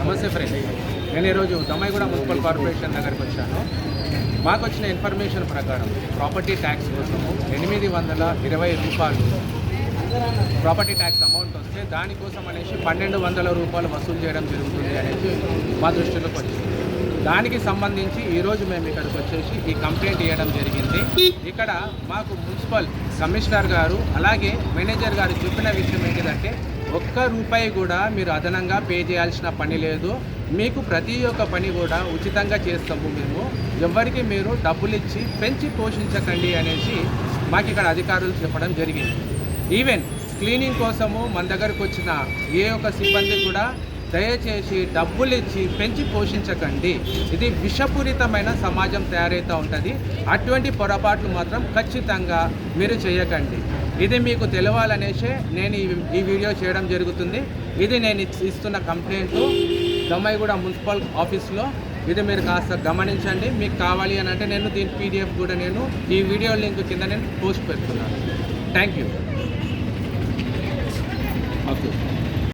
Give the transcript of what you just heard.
నమస్తే ఫ్రెండ్ నేను ఈరోజు దమ్మాయిగూడ మున్సిపల్ కార్పొరేషన్ దగ్గరికి వచ్చాను. మాకు వచ్చిన ఇన్ఫర్మేషన్ ప్రకారం ప్రాపర్టీ ట్యాక్స్ కోసము ఎనిమిది వందల ఇరవై రూపాయలు ప్రాపర్టీ ట్యాక్స్ అమౌంట్ వస్తే దానికోసం అనేసి పన్నెండు వందల రూపాయలు వసూలు చేయడం జరుగుతుంది అనేసి మా దృష్టిలోకి వచ్చింది. దానికి సంబంధించి ఈరోజు మేము ఇక్కడికి వచ్చేసి ఈ కంప్లైంట్ ఇవ్వడం జరిగింది. ఇక్కడ మాకు మున్సిపల్ కమిషనర్ గారు అలాగే మేనేజర్ గారు చెప్పిన విషయం ఏంటిదంటే ఒక్క రూపాయి కూడా మీరు అదనంగా పే చేయాల్సిన పని లేదు. మీకు ప్రతి ఒక్క పని కూడా ఉచితంగా చేస్తాము మేము. ఎవరికి మీరు డబ్బులు ఇచ్చి పెంచి పోషించకండి అనేసి మాకు ఇక్కడ అధికారులు చెప్పడం జరిగింది. ఈవెన్ క్లీనింగ్ కోసము మన దగ్గరకు వచ్చిన ఏ ఒక్క సిబ్బంది కూడా దయచేసి డబ్బులు ఇచ్చి పెంచి పోషించకండి. ఇది విషపూరితమైన సమాజం తయారవుతూ ఉంటుంది. అటువంటి పొరపాట్లు మాత్రం ఖచ్చితంగా మీరు చేయకండి. ఇది మీకు తెలవాలనేసే నేను ఈ వీడియో చేయడం జరుగుతుంది. ఇది నేను ఇస్తున్న కంప్లైంట్ దమ్మాయిగూడ మున్సిపల్ ఆఫీస్లో. ఇది మీరు కాస్త గమనించండి. మీకు కావాలి అని అంటే నేను దీని పీడిఎఫ్ కూడా నేను ఈ వీడియో లింక్ కింద నేను పోస్ట్ పెడుతున్నాను థ్యాంక్ యూ